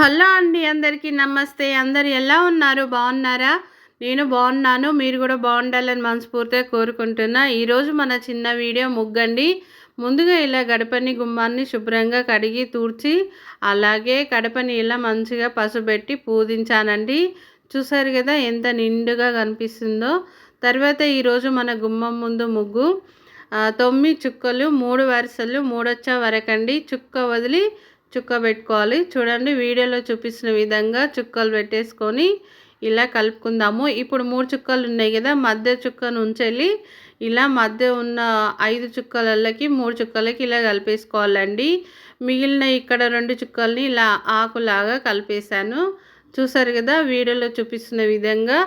Hello అండి అందరికీ నమస్తే. అందరు ఎలా ఉన్నారు? బాగున్నారా? నేను బాగున్నాను. మీరు కూడా బాగుండాలని మనస్ఫూర్తిగా కోరుకుంటున్నా. ఈరోజు మన చిన్న వీడియో ముగ్గండి. ముందుగా ఇలా గడపని గుమ్మాన్ని శుభ్రంగా కడిగి తూడ్చి అలాగే గడపని ఇలా మంచిగా పసుపెట్టి పూజించానండి చూసారు కదా ఎంత నిండుగా కనిపిస్తుందో. తర్వాత ఈరోజు మన గుమ్మం ముందు ముగ్గు. తొమ్మిది చుక్కలు మూడు వరుసలు మూడొచ్చా వరకండి. చుక్క వదిలి చుక్క పెట్టుకోవాలి. చూడండి వీడియోలో చూపిస్తున్న విధంగా చుక్కలు పెట్టేసుకొని ఇలా కలుపుకుందాము. ఇప్పుడు మూడు చుక్కలు ఉన్నాయి కదా మధ్య చుక్కను ఉంచెళ్ళి ఇలా మధ్య ఉన్న ఐదు చుక్కలకి మూడు చుక్కలకి ఇలా కలిపేసుకోవాలండి. మిగిలిన ఇక్కడ రెండు చుక్కల్ని ఇలా ఆకులాగా కలిపేశాను. చూసారు కదా వీడియోలో చూపిస్తున్న విధంగా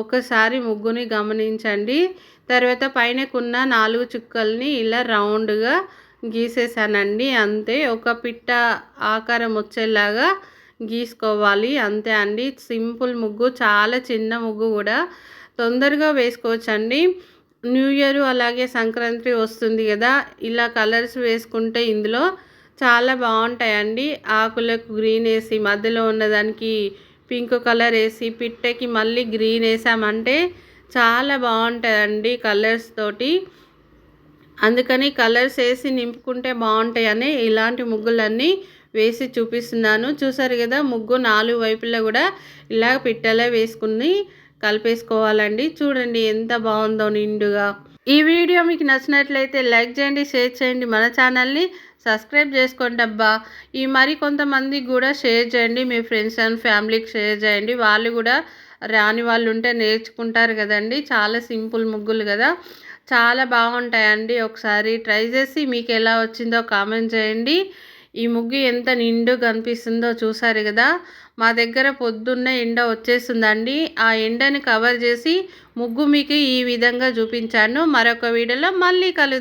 ఒకసారి ముగ్గుని గమనించండి. తర్వాత పైనకున్న నాలుగు చుక్కల్ని ఇలా రౌండ్గా గీసేసానండి అంతే ఒక పిట్ట ఆకారం వచ్చేలాగా గీసుకోవాలి. అంతే అండి. సింపుల్ ముగ్గు చాలా చిన్న ముగ్గు కూడా. తొందరగా వేసుకోవచ్చండి. న్యూ ఇయర్ అలాగే సంక్రాంతి వస్తుంది కదా ఇలా కలర్స్ వేసుకుంటే ఇందులో చాలా బాగుంటాయండి. ఆకులకు గ్రీన్ వేసి మధ్యలో ఉన్నదానికి పింక్ కలర్ వేసి పిట్టకి మళ్ళీ గ్రీన్ వేసామంటే చాలా బాగుంటుందండి కలర్స్ తోటి. అందుకని కలర్స్ వేసి నింపుకుంటే బాగుంటాయని ఇలాంటి ముగ్గులన్నీ వేసి చూపిస్తున్నాను. చూసారు కదా ముగ్గు నాలుగు వైపులా కూడా ఇలా పిట్టలే వేసుకుని కలిపేసుకోవాలండి. చూడండి ఎంత బాగుందో నిండుగా. ఈ వీడియో మీకు నచ్చినట్లయితే లైక్ చేయండి షేర్ చేయండి మన ఛానల్ని సబ్స్క్రైబ్ చేసుకోండి అబ్బా. ఈ మరి కొంతమందికి కూడా షేర్ చేయండి మీ ఫ్రెండ్స్ అండ్ ఫ్యామిలీకి షేర్ చేయండి. వాళ్ళు కూడా రాని వాళ్ళు ఉంటే నేర్చుకుంటారు కదండి. చాలా సింపుల్ ముగ్గులు కదా. చాలా బాగుంటాయండి. ఒకసారి ట్రై చేసి మీకు ఎలా వచ్చిందో కామెంట్ చేయండి. ఈ ముగ్గు ఎంత నిండు కనిపిస్తుందో చూసారు కదా? మా దగ్గర పొద్దున్నే ఎండ వచ్చేస్తుందండి. ఆ ఎండని కవర్ చేసి ముగ్గు మీకు ఈ విధంగా చూపించాను. మరొక వీడియోలో మళ్ళీ కలు